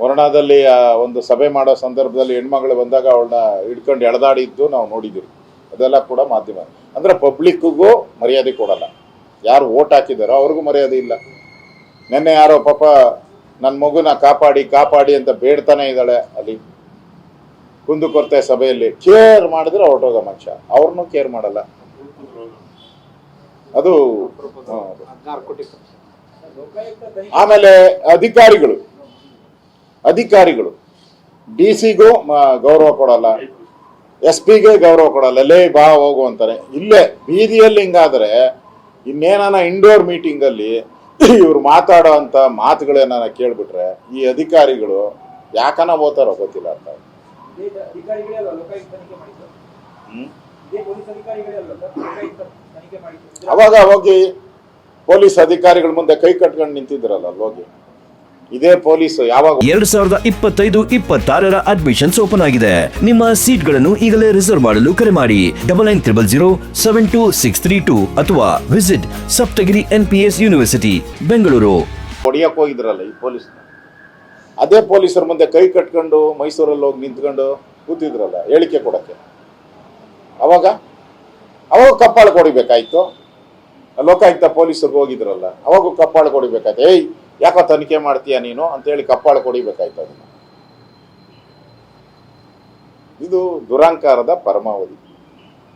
ವರ್ಣದಲ್ಲಿ ಆ ಒಂದು ಸಭೆ ಮಾಡೋ ಸಂದರ್ಭದಲ್ಲಿ ಹೆಣ್ಮಗಳು ಬಂದಾಗ ಅವಳನ್ನ ಹಿಡ್ಕೊಂಡು ಎಳೆದಾಡಿದ್ದು ನಾವು ನೋಡಿದ್ದೀವಿ. ಅದೆಲ್ಲ ಕೂಡ ಮಾಧ್ಯಮ. ಅಂದರೆ ಪಬ್ಲಿಕ್ಕಿಗೂ ಮರ್ಯಾದೆ ಕೊಡಲ್ಲ. ಯಾರು ಓಟ್ ಹಾಕಿದಾರೋ ಅವ್ರಿಗೂ ಮರ್ಯಾದೆ ಇಲ್ಲ. ನಿನ್ನೆ ಯಾರೋ ಪಾಪ ನನ್ನ ಮಗುನ ಕಾಪಾಡಿ ಕಾಪಾಡಿ ಅಂತ ಬೇಡ್ತಾನೆ ಇದ್ದಾಳೆ ಅಲ್ಲಿ. ಕುಂದುಕೊರ್ತೆ ಸಭೆಯಲ್ಲಿ ಕೇರ್ ಮಾಡಿದ್ರೆ ಹೊರಟೋಗ ಮನುಷ್ಯ ಅವ್ರನ್ನೂ ಕೇರ್ ಮಾಡಲ್ಲ. ಅದು ಆಮೇಲೆ ಅಧಿಕಾರಿಗಳು ಅಧಿಕಾರಿಗಳು. ಡಿ ಸಿಗೂ ಗೌರವ ಕೊಡಲ್ಲ. ಎಸ್ ಪಿಗೆ ಗೌರವ ಕೊಡಲ್ಲ. ಲೇ ಬಾ ಹೋಗು ಅಂತಾರೆ. ಇಲ್ಲೇ ಬೀದಿಯಲ್ಲಿ ಹಿಂಗಾದ್ರೆ ಇನ್ನೇನಾನ ಇಂಡೋರ್ ಮೀಟಿಂಗಲ್ಲಿ ಇವ್ರು ಮಾತಾಡೋ ಅಂತ ಮಾತುಗಳೇನಾನ ಕೇಳ್ಬಿಟ್ರೆ ಈ ಅಧಿಕಾರಿಗಳು ಯಾಕನ ಓದ್ತಾರೋ ಗೊತ್ತಿಲ್ಲ ಅಂತ. ಅವಾಗ ಹೋಗಿ ಪೊಲೀಸ್ ಅಧಿಕಾರಿಗಳ ಮುಂದೆ ಕೈ ಕಟ್ಕೊಂಡು ನಿಂತಿದ್ರಲ್ಲ ಹೋಗಿ. ಇದೇ ಪೊಲೀಸ್ ಯಾವಾಗ ಎರಡ್ ಸಾವಿರದ ಇಪ್ಪತ್ತೈದು ಇಪ್ಪತ್ತಾರರ ಅಡ್ಮಿಷನ್ಸ್ ಓಪನ್ ಆಗಿದೆ. ನಿಮ್ಮ ಸೀಟ್ಗಳನ್ನು ಈಗಲೇ ರಿಸರ್ವ್ ಮಾಡಲು ಕರೆ ಮಾಡಿ. Double nine triple zero seven two six three two ಅಥವಾ visit Saptagiri N P S university Bengaluru. ಹೊಡಿಯಕ್ಕೆ ಹೋಗಿದ್ರಲ್ಲ ಈ ಪೊಲೀಸ್ ಅದೇ ಪೊಲೀಸರ ಮುಂದೆ ಕೈ ಕಟ್ಕೊಂಡು ಮೈಸೂರಲ್ಲಿ ಹೋಗಿ ನಿಂತ್ಕೊಂಡು ಕೂತಿದ್ರಲ್ಲ ಹೇಳಿಕೆ ಕೊಡಕ್ಕೆ. ಅವಾಗ? ಅವಾಗ ಕಪ್ಪಾಳು ಕೊಡಿಬೇಕಾಯ್ತು? ಲೋಕಾಯುಕ್ತ ಪೊಲೀಸರಿಗೆ ಹೋಗಿದ್ರಲ್ಲ ಅವಾಗ ಕಪ್ಪಾಳು ಕೊಡಿಬೇಕಾಯ್ತು. ಏಯ್! ಯಾಕೋ ತನಿಖೆ ಮಾಡ್ತೀಯ ನೀನು ಅಂತೇಳಿ ಕಪ್ಪಾಳ ಕೊಡಿಬೇಕಾಯ್ತು ಅದನ್ನು. ಇದು ದುರಂಕಾರದ ಪರಮಾವಧಿ.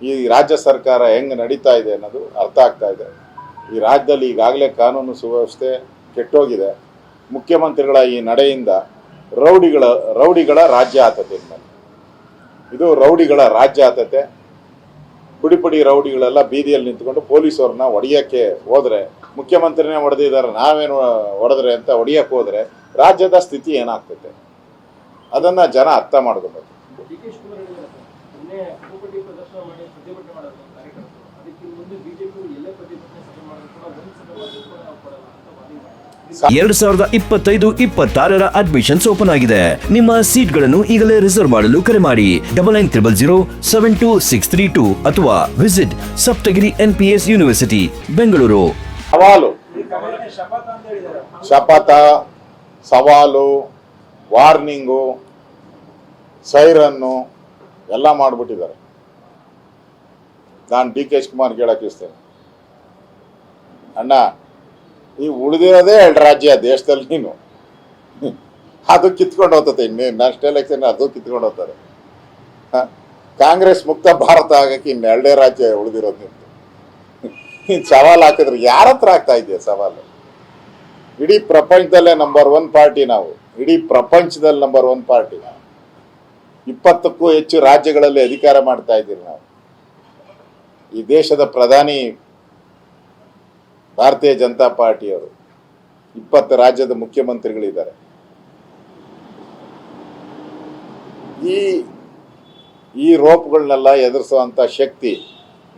ಈ ರಾಜ್ಯ ಸರ್ಕಾರ ಹೆಂಗ್ ನಡೀತಾ ಇದೆ ಅನ್ನೋದು ಅರ್ಥ ಆಗ್ತಾ ಇದೆ. ಈ ರಾಜ್ಯದಲ್ಲಿ ಈಗಾಗಲೇ ಕಾನೂನು ಸುವ್ಯವಸ್ಥೆ ಕೆಟ್ಟೋಗಿದೆ. ಮುಖ್ಯಮಂತ್ರಿಗಳ ಈ ನಡೆಯಿಂದ ರೌಡಿಗಳ ರೌಡಿಗಳ ರಾಜ್ಯ ಆತತೆ ಇದು ರೌಡಿಗಳ ರಾಜ್ಯ ಆತತೆ ಪುಡಿ ಪುಡಿ ರೌಡಿಗಳೆಲ್ಲ ಬೀದಿಯಲ್ಲಿ ನಿಂತ್ಕೊಂಡು ಪೊಲೀಸವ್ರನ್ನ ಹೊಡಿಯೋಕ್ಕೆ ಹೋದ್ರೆ ಮುಖ್ಯಮಂತ್ರಿನೇ ಹೊಡೆದಿದ್ದಾರೆ ನಾವೇನು ಹೊಡೆದ್ರೆ ಅಂತ ಹೊಡಿಯಕ್ಕೆ ಹೋದ್ರೆ ರಾಜ್ಯದ ಸ್ಥಿತಿ ಏನಾಗ್ತೈತೆ? ಅದನ್ನ ಜನ ಅರ್ಥ ಮಾಡ್ಕೋಬೇಕು. ಎರಡ್ ಸಾವಿರದ ಇಪ್ಪತ್ತೈದು ಇಪ್ಪತ್ತಾರರ ಅಡ್ಮಿಷನ್ಸ್ ಓಪನ್ ಆಗಿದೆ. ನಿಮ್ಮ ಸೀಟ್ಗಳನ್ನು ಈಗಲೇ ರಿಸರ್ವ್ ಮಾಡಲು ಕರೆ ಮಾಡಿ. Double nine triple zero seven two six three two ಅಥವಾ visit Saptagiri N P S university Bengaluru. ಸವಾಲು. ಶಪಥ, ಸವಾಲು, ವಾರ್ನಿಂಗು, ಸೈರನ್ನು ಎಲ್ಲ ಮಾಡಿಬಿಟ್ಟಿದ್ದಾರೆ. ನಾನು ಡಿ ಕೆ ಶಿವಕುಮಾರ್ ಕುಮಾರ್ ಕೇಳಕ್ಕಿಸ್ತೇನೆ ಅಣ್ಣ ಈ ಉಳಿದಿರೋದೇ ಎರಡು ರಾಜ್ಯ, ದೇಶದಲ್ಲಿ ನೀನು. ಅದು ಕಿತ್ಕೊಂಡು ಹೋಗ್ತದೆ ಇನ್ನೇನು ನೆಕ್ಸ್ಟ್ ಎಲೆಕ್ಷನ್ ಅದು ಕಿತ್ಕೊಂಡು ಹೋಗ್ತಾರೆ ಕಾಂಗ್ರೆಸ್ ಮುಕ್ತ ಭಾರತ ಆಗಕ್ಕೆ ಇನ್ನೆರಡೇ ರಾಜ್ಯ ಉಳಿದಿರೋದು ನಿಮ್ದು. ನೀನ್ ಸವಾಲು ಹಾಕಿದ್ರೆ ಯಾರ ಹತ್ರ ಆಗ್ತಾ ಇದೆಯಾ ಸವಾಲು? ಇಡೀ ಪ್ರಪಂಚದಲ್ಲೇ ನಂಬರ್ ಒನ್ ಪಾರ್ಟಿ ನಾವು. ಇಡೀ ಪ್ರಪಂಚದಲ್ಲಿ ನಂಬರ್ ಒನ್ ಪಾರ್ಟಿ ನಾವು. ಇಪ್ಪತ್ತಕ್ಕೂ ಹೆಚ್ಚು ರಾಜ್ಯಗಳಲ್ಲಿ ಅಧಿಕಾರ ಮಾಡ್ತಾ ಇದ್ದೀವಿ ನಾವು. ಈ ದೇಶದ ಪ್ರಧಾನಿ ಭಾರತೀಯ ಜನತಾ ಪಾರ್ಟಿಯವರು, ಇಪ್ಪತ್ತು ರಾಜ್ಯದ ಮುಖ್ಯಮಂತ್ರಿಗಳಿದ್ದಾರೆ. ಈ ಈ ರೋಪ್ಗಳನ್ನೆಲ್ಲ ಎದುರಿಸುವಂತ ಶಕ್ತಿ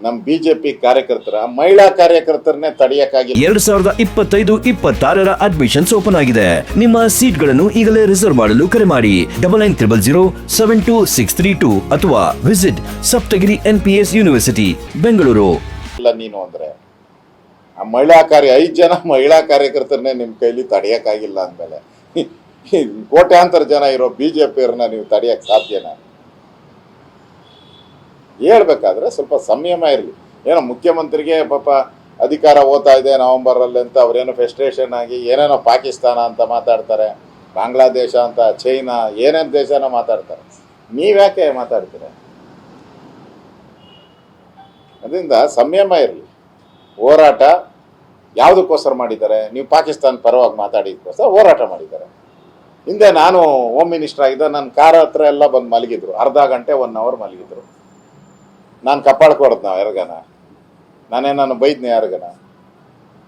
ನಮ್ಮ ಬಿಜೆಪಿ ಕಾರ್ಯಕರ್ತರ ಮಹಿಳಾ ಕಾರ್ಯಕರ್ತರನ್ನೇ ತಡೆಯಕ್ಕಾಗಿ ಎರಡ್ ಸಾವಿರದ ಇಪ್ಪತ್ತೈದು ಇಪ್ಪತ್ತಾರರ ಅಡ್ಮಿಷನ್ಸ್ ಓಪನ್ ಆಗಿದೆ. ನಿಮ್ಮ ಸೀಟ್ಗಳನ್ನು ಈಗಲೇ ರಿಸರ್ವ್ ಮಾಡಲು ಕರೆ ಮಾಡಿ. Double nine triple zero seven two six three two ಅಥವಾ visit Saptagiri N P S university Bengaluru. ಇಲ್ಲ ನೀನು ಅಂದ್ರೆ ಆ ಮಹಿಳಾ ಕಾರ್ಯ ಐದು ಜನ ಮಹಿಳಾ ಕಾರ್ಯಕರ್ತರನ್ನೇ ನಿಮ್ಮ ಕೈಲಿ ತಡೆಯಕ್ಕಾಗಿಲ್ಲ ಅಂದಮೇಲೆ ಕೋಟ್ಯಾಂತರ ಜನ ಇರೋ ಬಿ ಜೆ ನೀವು ತಡೆಯಕ್ಕೆ ಸಾಧ್ಯನಾ? ಹೇಳ್ಬೇಕಾದ್ರೆ ಸ್ವಲ್ಪ ಸಂಯಮ ಇರಲಿ. ಏನೋ ಮುಖ್ಯಮಂತ್ರಿಗೆ ಪಾಪ ಅಧಿಕಾರ ಓದ್ತಾ ಇದೆ ನವಂಬರಲ್ಲಿ ಅಂತ ಅವ್ರೇನೋ ಫೆಸ್ಟ್ರೇಷನ್ ಆಗಿ ಏನೇನೋ ಪಾಕಿಸ್ತಾನ ಅಂತ ಮಾತಾಡ್ತಾರೆ, ಬಾಂಗ್ಲಾದೇಶ ಅಂತ, ಚೈನಾ, ಏನೇನು ದೇಶನ ಮಾತಾಡ್ತಾರೆ. ನೀವ್ಯಾಕೆ ಮಾತಾಡ್ತೀರ? ಅದರಿಂದ ಸಂಯಮ ಇರಲಿ. ಹೋರಾಟ ಯಾವುದಕ್ಕೋಸ್ಕರ ಮಾಡಿದ್ದಾರೆ? ನೀವು ಪಾಕಿಸ್ತಾನ ಪರವಾಗಿ ಮಾತಾಡಿದ್ಕೋಸ್ಕರ ಹೋರಾಟ ಮಾಡಿದ್ದಾರೆ. ಹಿಂದೆ ನಾನು ಹೋಮ್ ಮಿನಿಸ್ಟರ್ ಆಗಿದ್ದ, ನನ್ನ ಕಾರ್ ಹತ್ರ ಎಲ್ಲ ಬಂದು ಮಲಗಿದ್ರು. ಅರ್ಧ ಗಂಟೆ ಒನ್ ಅವರ್ ಮಲಗಿದ್ರು. ನಾನು ಕಪ್ಪಾಳಕ್ಕೆ ಹೊಡೆದ್ ನಾವು ಯಾರಿಗಾನ? ನಾನೇ ನಾನು ಬೈದ್ನೆ ಯಾರಿಗಾನ?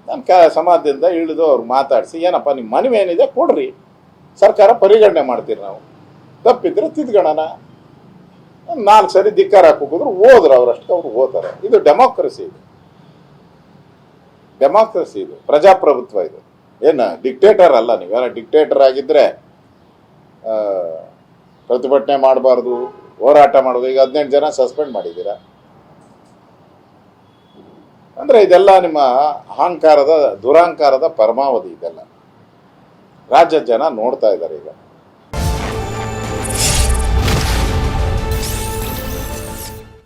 ನಾನು ಕ ಸಮಾಜದಿಂದ ಇಳಿದು ಅವ್ರು ಮಾತಾಡಿಸಿ ಏನಪ್ಪ ನಿಮ್ಮ ಮನವಿ ಏನಿದೆ ಕೊಡ್ರಿ. ಸರ್ಕಾರ ಪರಿಗಣನೆ ಮಾಡ್ತೀರಿ ನಾವು. ತಪ್ಪಿದ್ರೆ ತಿದ್ಕೊಳ್ಳೋಣ ನಾಲ್ಕು ಸರಿ ಧಿಕ್ಕಾರ ಹಾಕೋದ್ರು ಹೋದ್ರು ಅವರಷ್ಟು ಅವ್ರು ಓದ್ತಾರೆ ಇದು ಡೆಮೋಕ್ರಸಿ ಇದು. ಡೆಮೋಕ್ರಸಿ ಇದು. ಪ್ರಜಾಪ್ರಭುತ್ವ ಇದು. ಏನು ಡಿಕ್ಟೇಟರ್ ಅಲ್ಲ ನೀವೇನೋ ಡಿಕ್ಟೇಟರ್ ಆಗಿದ್ರೆ ಆ, ಪ್ರತಿಭಟನೆ ಮಾಡಬಾರ್ದು. ಹೋರಾಟ ಮಾಡೋದು ಈಗ ಹದಿನೆಂಟು ಜನ ಸಸ್ಪೆಂಡ್ ಮಾಡಿದ್ದೀರಾ? ಅಂದ್ರೆ ಇದೆಲ್ಲ ನಿಮ್ಮ ಅಹಂಕಾರದ, ದುರಹಂಕಾರದ ಪರಮಾವಧಿ ಇದೆಲ್ಲ. ರಾಜ್ಯದ ಜನ ನೋಡ್ತಾ ಇದ್ದಾರೆ ಈಗ.